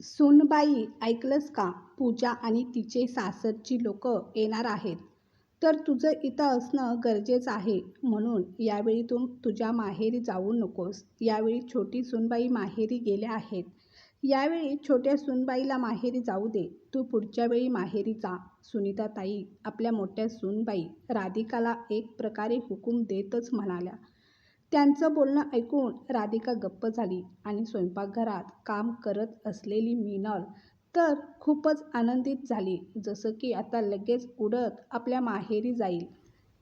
सुनबाई ऐकलंस का? पूजा आणि तिचे सासरची लोक येणार आहेत. तर तुझं इथं असणं गरजेचं आहे म्हणून यावेळी तू तुझ्या माहेरी जाऊ नकोस. यावेळी छोटी सुनबाई माहेरी गेल्या आहेत. यावेळी छोट्या सुनबाईला माहेरी जाऊ दे. तू पुढच्या वेळी माहेरी जा. सुनीता ताई आपल्या मोठ्या सूनबाई राधिकाला एक प्रकारे हुकूम देतच म्हणाल्या. त्यांचं बोलणं ऐकून राधिका गप्प झाली आणि स्वयंपाकघरात काम करत असलेली मीनल तर खूपच आनंदित झाली जसं की आता लगेच उडत आपल्या माहेरी जाईल.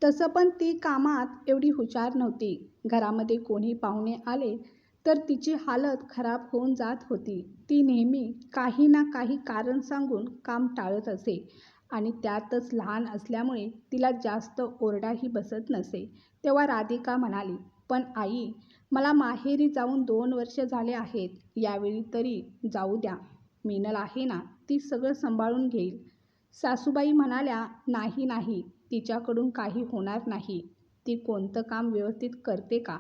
तसं पण ती कामात एवढी हुशार नव्हती. घरामध्ये कोणी पाहुणे आले तर तिची हालत खराब होऊन जात होती. ती नेहमी काही ना काही कारण सांगून काम टाळत असे आणि त्यातच लहान असल्यामुळे तिला जास्त ओरडाही बसत नसे तेव्हा राधिका म्हणाली पण आई मला माहेरी जाऊन दोन वर्ष झाले आहेत यावेळी तरी जाऊ द्या. मीनल आहे ना ती सगळं सांभाळून घेईल. सासूबाई म्हणाल्या नाही नाही तिच्याकडून काही होणार नाही. ती कोणतं काम व्यवस्थित करते का?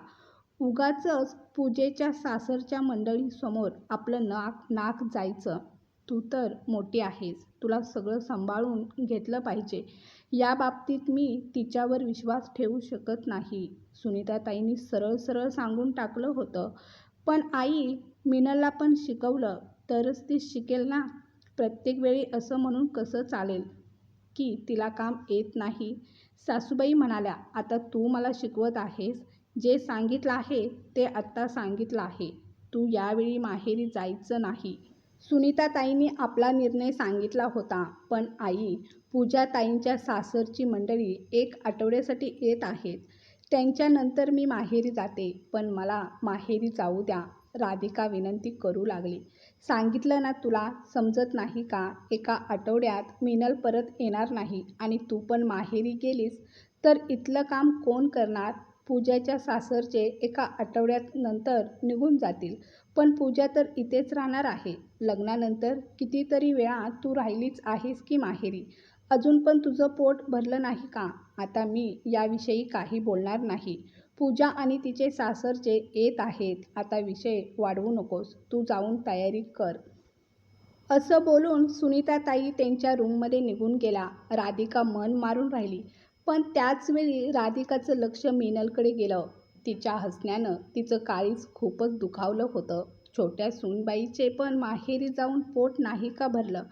उगाचच पूजेच्या सासरच्या मंडळीसमोर आपलं नाक नाक जायचं. तू तर मोठी आहेस. तुला सगळं सांभाळून घेतलं पाहिजे. या बाबतीत मी तिच्यावर विश्वास ठेवू शकत नाही. सुनीताताईंनी सरळ सरळ सांगून टाकलं होतं. पण आई मिनलला पण शिकवलं. तरच ती शिकेल ना? प्रत्येक वेळी असं म्हणून कसं चालेल? की तिला काम येत नाही? सासूबाई म्हणाल्या आता तू मला शिकवत आहेस. जे सांगितलं आहे ते आत्ता सांगितलं आहे. तू यावेळी माहेरी जायचं नाही. सुनीताताईंनी आपला निर्णय सांगितला होता पण आई पूजाताईंच्या सासरची मंडळी एक आठवड्यासाठी येत आहेत. त्यांच्यानंतर मी माहेरी जाते पण मला माहेरी जाऊ द्या राधिका विनंती करू लागली. सांगितलं ना तुला समजत नाही का? एका आठवड्यात मिनल परत येणार नाही आणि तू पण माहेरी गेलीस तर इथलं काम कोण करणार? पूजाच्या सासरचे एका आठवड्यात नंतर निघून जातील. पण पूजा तर इथेच राहणार आहे. लग्नानंतर कितीतरी वेळा तू राहिलीच आहेस की माहेरी? अजून पण तुझं पोट भरलं नाही का? आता मी याविषयी काही बोलणार नाही. पूजा आणि तिचे सासरचे येत आहेत. आता विषय वाढवू नकोस. तू जाऊन तयारी कर. असं बोलून सुनीताताई त्यांच्या रूममध्ये निघून गेला. राधिका मन मारून राहिली. पण त्याचवेळी राधिकाचं लक्ष मीनलकडे गेलं. तिच्या हसण्यानं तिचं काळीज खूपच दुखावलं होतं. छोट्या सूनबाईचे पण माहेरी जाऊन पोट नाही का भरलं?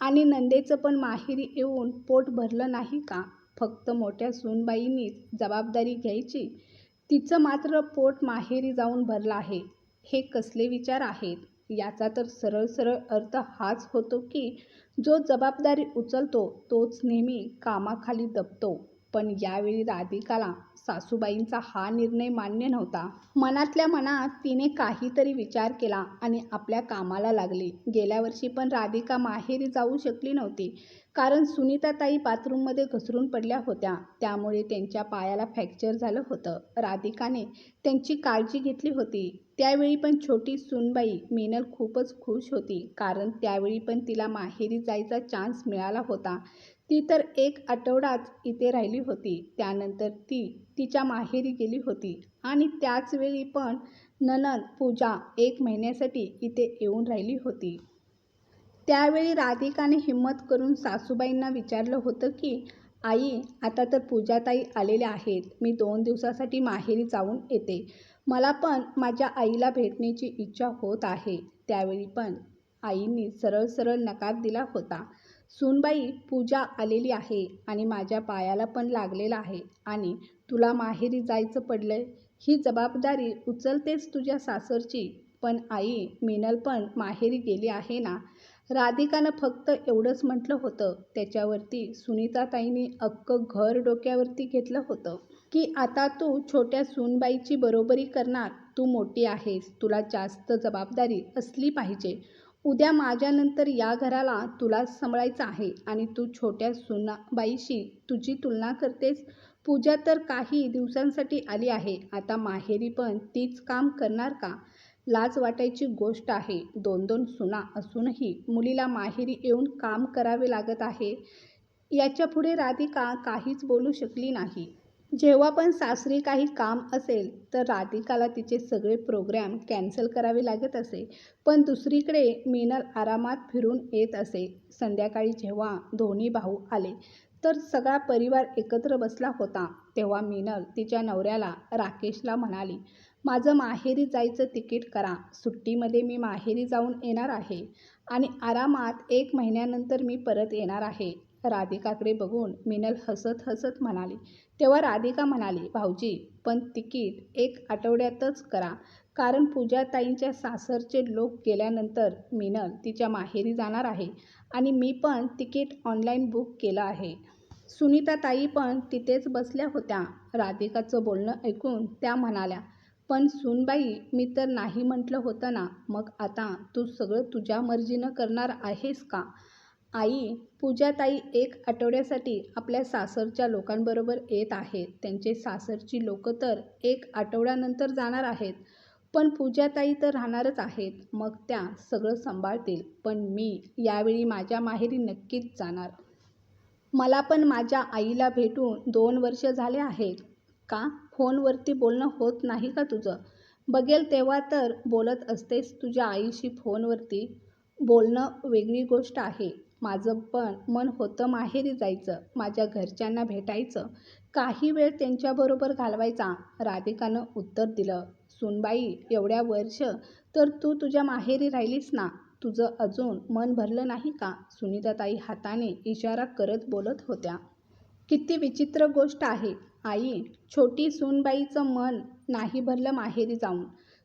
आणि नंदेचं पण माहेरी येऊन पोट भरलं नाही का? फक्त मोठ्या सूनबाईंनीच जबाबदारी घ्यायची? तिचं मात्र पोट माहेरी जाऊन भरलं आहे. हे कसले विचार आहेत? याचा तर सरळ सरळ अर्थ हाच होतो की जो जबाबदारी उचलतो तोच नेहमी कामाखाली दबतो. पण यावेळी राधिकाला सासूबाईंचा हा निर्णय मान्य नव्हता. मनातल्या मनात तिने काहीतरी विचार केला आणि आपल्या कामाला लागली. गेल्या वर्षी पण राधिका माहेरी जाऊ शकली नव्हती कारण सुनीताताई बाथरूममध्ये घसरून पडल्या होत्या. त्यामुळे त्यांच्या पायाला फ्रॅक्चर झालं होतं. राधिकाने त्यांची काळजी घेतली होती. त्यावेळी पण छोटी सूनबाई मीनल खूपच खुश होती कारण त्यावेळी पण तिला माहेरी जायचा चान्स मिळाला होता. ती तर एक आठवडाच इथे राहिली होती. त्यानंतर ती तिच्या माहेरी गेली होती. आणि त्याचवेळी पण ननद पूजा एक महिन्यासाठी इथे येऊन राहिली होती. त्यावेळी राधिकाने हिंमत करून सासूबाईंना विचारलं होतं की आई आता तर पूजाताई आलेल्या आहेत. मी दोन दिवसासाठी माहेरी जाऊन येते. मला पण माझ्या आईला भेटण्याची इच्छा होत आहे. त्यावेळी पण आईंनी सरळ सरळ नकार दिला होता. सूनबाई पूजा आलेली आहे आणि माझ्या पायाला पण लागलेला आहे. आणि तुला माहेरी जायचं पडलं ही जबाबदारी उचलतेच तुझ्या सासरची. पण आई मिनल पण माहेरी गेली आहे ना? राधिकानं फक्त एवढंच म्हटलं होतं. त्याच्यावरती सुनीताताईंनी अख्खं घर डोक्यावरती घेतलं होतं. की आता तू छोट्या सूनबाईची बरोबरी करणार? तू मोठी आहेस. तुला जास्त जबाबदारी असली पाहिजे. उद्या माझ्यानंतर या घराला तुलाच सांभाळायचं आहे आणि तू छोट्या सुनाबाईशी तुझी तुलना करतेस. पूजा तर काही दिवसांसाठी आली आहे. आता माहेरी पण तीच काम करणार का? लाज वाटायची गोष्ट आहे. दोन दोन सुना असूनही मुलीला माहेरी येऊन काम करावे लागत आहे. याच्यापुढे राधिका काहीच बोलू शकली नाही. जेव्हा पण सासरी काही काम असेल तर राधिकाला तिचे सगळे प्रोग्रॅम कॅन्सल करावे लागत असे. पण दुसरीकडे मीनल आरामात फिरून येत असे. संध्याकाळी जेव्हा दोन्ही भाऊ आले तर सगळा परिवार एकत्र बसला होता. तेव्हा मीनल तिच्या नवऱ्याला राकेशला म्हणाली माझं माहेरी जायचं तिकीट करा. सुट्टीमध्ये मी माहेरी जाऊन येणार आहे आणि आरामात एक महिन्यानंतर मी परत येणार आहे. राधिकाकडे बघून मिनल हसत हसत म्हणाली तेव्हा राधिका म्हणाली भाऊजी पण तिकीट एक आठवड्यातच करा. कारण पूजाताईंच्या सासरचे लोक गेल्यानंतर मिनल तिच्या माहेरी जाणार आहे आणि मी पण तिकीट ऑनलाईन बुक केलं आहे. सुनीताताई पण तिथेच बसल्या होत्या. राधिकाचं बोलणं ऐकून त्या म्हणाल्या पण सुनबाई मी तर नाही म्हटलं होतं ना मग आता तू सगळं तुझ्या मर्जीनं करणार आहेस का? आई पूजाताई एक आठवड्यासाठी आपल्या सासरच्या लोकांबरोबर येत आहेत. त्यांचे सासरची लोक तर एक आठवड्यानंतर जाणार आहेत पण पूजाताई तर राहणारच आहेत. मग त्या सगळं सांभाळतील. पण मी यावेळी माझ्या माहेरी नक्कीच जाणार. मला पण माझ्या आईला भेटून दोन वर्ष झाले आहेत. का? फोनवरती बोलणं होत नाही का तुझं? बघेल तेव्हा तर बोलत असतेस तुझ्या आईशी फोनवरती. बोलणं वेगळी गोष्ट आहे. माझं पण मन होतं माहेरी जायचं माझ्या घरच्यांना भेटायचं. काही वेळ त्यांच्याबरोबर घालवायचा. राधिकानं उत्तर दिलं सुनबाई एवढ्या वर्ष तर तू तुझ्या माहेरी राहिलीस ना? तुझं अजून मन भरलं नाही का? सुनीताताई हाताने इशारा करत बोलत होत्या. किती विचित्र गोष्ट आहे आई. छोटी सूनबाईचं मन नाही भरलं माहेरी जाऊन.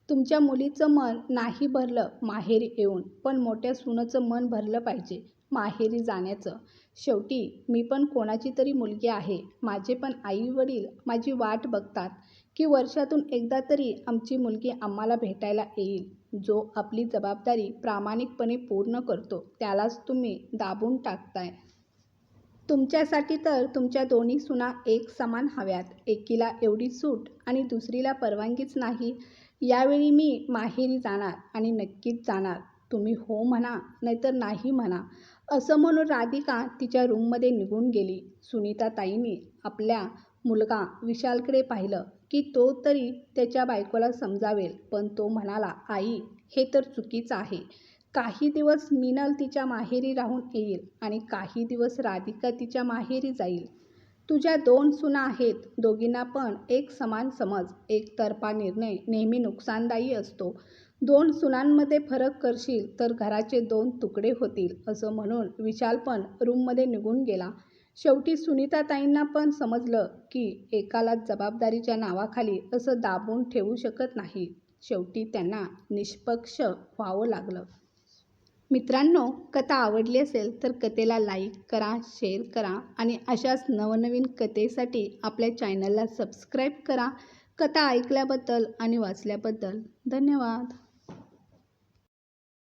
तुमच्या मुलीचं मन नाही भरलं माहेरी येऊन पण मोठ्या सुनेचं मन भरलं पाहिजे. माहेरी जाण्याचं. शेवटी मी पण कोणाची तरी मुलगी आहे. माझे पण आईवडील माझी वाट बघतात की वर्षातून एकदा तरी आमची मुलगी आम्हाला भेटायला येईल. जो आपली जबाबदारी प्रामाणिकपणे पूर्ण करतो त्यालाच तुम्ही दाबून टाकताय. तुमच्यासाठी तर तुमच्या दोन्ही सुना एक समान हव्यात. एकीला एवढी सूट आणि दुसरीला परवानगीच नाही. यावेळी मी माहेरी जाणार आणि नक्कीच जाणार. तुम्ही हो म्हणा नाहीतर नाही म्हणा असं म्हणून राधिका तिच्या रूममध्ये निघून गेली. सुनीताताईंनी आपल्या मुलगा विशालकडे पाहिलं की तो तरी त्याच्या बायकोला समजावेल पण तो म्हणाला आई हे तर चुकीचं आहे. काही दिवस मीनल तिच्या माहेरी राहून येईल आणि काही दिवस राधिका तिच्या माहेरी जाईल. तुझ्या दोन सुना आहेत दोघींना पण एक समान समज एकतर्फा निर्णय नेहमी नुकसानदायी असतो. दोन सुनांमध्ये फरक करशील तर घराचे दोन तुकडे होतील असं म्हणून विशाल पण रूममध्ये निघून गेला. शेवटी सुनीताताईंना पण समजलं की एकाला जबाबदारीच्या नावाखाली असं दाबून ठेवू शकत नाही. शेवटी त्यांना निष्पक्ष व्हावं लागलं. मित्रांनो कथा आवडली असेल तर कथेला लाईक करा शेअर करा आणि अशाच नवनवीन कथेसाठी आपल्या चॅनलला सबस्क्राईब करा. कथा ऐकल्याबद्दल आणि वाचल्याबद्दल धन्यवाद.